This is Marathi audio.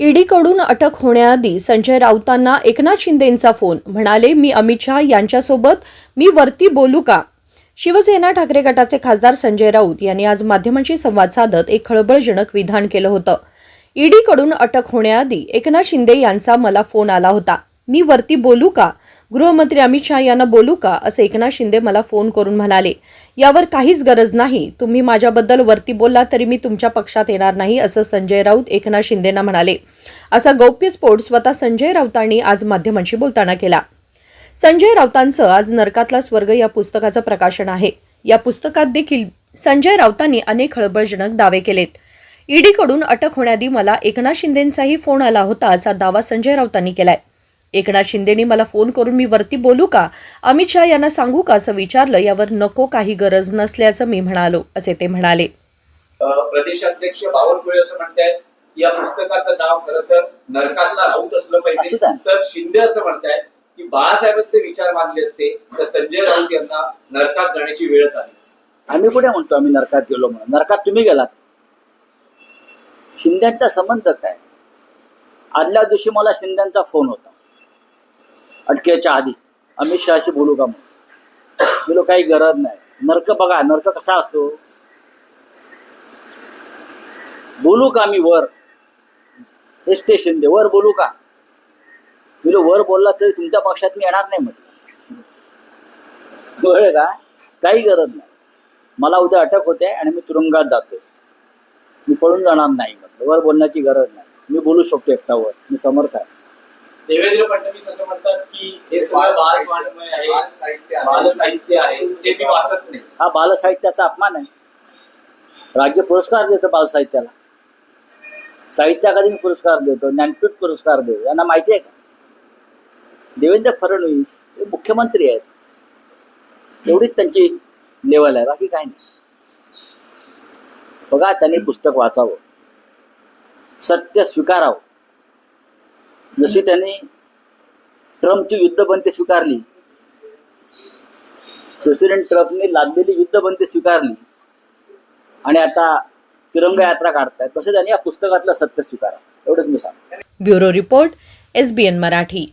ईडीकडून अटक होण्याआधी संजय राऊतांना एकनाथ शिंदेंचा फोन. म्हणाले मी अमित शहा यांच्यासोबत मी वरती बोलू का? शिवसेना ठाकरे गटाचे खासदार संजय राऊत यांनी आज माध्यमांशी संवाद साधत एक खळबळजनक विधान केलं होतं. ईडीकडून अटक होण्याआधी एकनाथ शिंदे यांचा मला फोन आला होता. मी वरती बोलू का? गृहमंत्री अमित शहा यांना बोलू का? असं एकनाथ शिंदे मला फोन करून म्हणाले यावर काहीच गरज नाही. तुम्ही माझ्याबद्दल वरती बोलला तरी मी तुमच्या पक्षात येणार नाही असं संजय राऊत एकनाथ शिंदेंना म्हणाले. असा गौप्यस्फोट स्वतः संजय राऊतांनी आज माध्यमांशी बोलताना केला. संजय राऊतांचं आज नरकातला स्वर्ग या पुस्तकाचं प्रकाशन आहे. या पुस्तकात देखील संजय राऊतांनी अनेक खळबळजनक दावे केलेत. ईडीकडून अटक होण्याआधी मला एकनाथ शिंदेंचाही फोन आला होता असा दावा संजय राऊतांनी केलाय. एकनाथ शिंदेनी मला फोन करून मी वरती बोलू का? अमित शहा यांना सांगू का असं विचारलं? यावर नको काही गरज नसल्याचं मी म्हणालो असे ते म्हणाले. प्रदेशाध्यक्ष बावनकुळे असं म्हणतायत या पुस्तकाचं नाव खरं तर नरकातला राऊत असलं पाहिजे. तर शिंदे असं म्हणतायत की बाळासाहेबांचे विचार मानले असते तर संजय राऊत यांना नरकात जाण्याची वेळच आली असती. आम्ही कुठे म्हणतो आम्ही नरकात गेलो म्हणून? नरकात तुम्ही गेलात. शिंद्यांचा संबंध काय? आदल्या दिवशी मला शिंद्यांचा फोन होता. अटकेच्या आधी. अमित शहाशी बोलू का म्हणून बोलो काही गरज नाही. नरक बघा नरक कसा असतो? बोलू का मी वर? हे स्टेशन दे वर बोलू का? बोलो वर बोलला तरी तुमच्या पक्षात मी येणार नाही म्हटलं. बरं का? काही गरज नाही. मला उद्या अटक होते आणि मी तुरुंगात जातोय मी पळून जाणार नाही म्हटलं. वर बोलण्याची गरज नाही. मी बोलू शकतो एकटावर मी समर्थ आहे. देवेंद्र फडणवीस असं म्हणतात की हे सगळं बाल वाङ्मय आहे बाल साहित्य आहे. ते मी वाचत नाही. हा बालसाहित्याचा अपमान आहे. राज्य पुरस्कार देतो बालसाहित्याला साहित्य अकादमी पुरस्कार देतो ज्ञानपीठ पुरस्कार देतो. यांना माहिती आहे का? देवेंद्र फडणवीस हे मुख्यमंत्री आहेत. एवढीच त्यांची लेवल आहे. बाकी काय नाही. बघा त्यांनी पुस्तक वाचावं. सत्य स्वीकारावं. जशी त्यांनी ट्रम्पची युद्धबंदी स्वीकारली प्रेसिडेंट ट्रम्पने लादलेली युद्धबंदी स्वीकारली आणि आता तिरंगा यात्रा काढतायत तसे त्यांनी या पुस्तकातलं सत्य स्वीकारा. एवढंच मी सांग ब्युरो रिपोर्ट एसबीएन मराठी.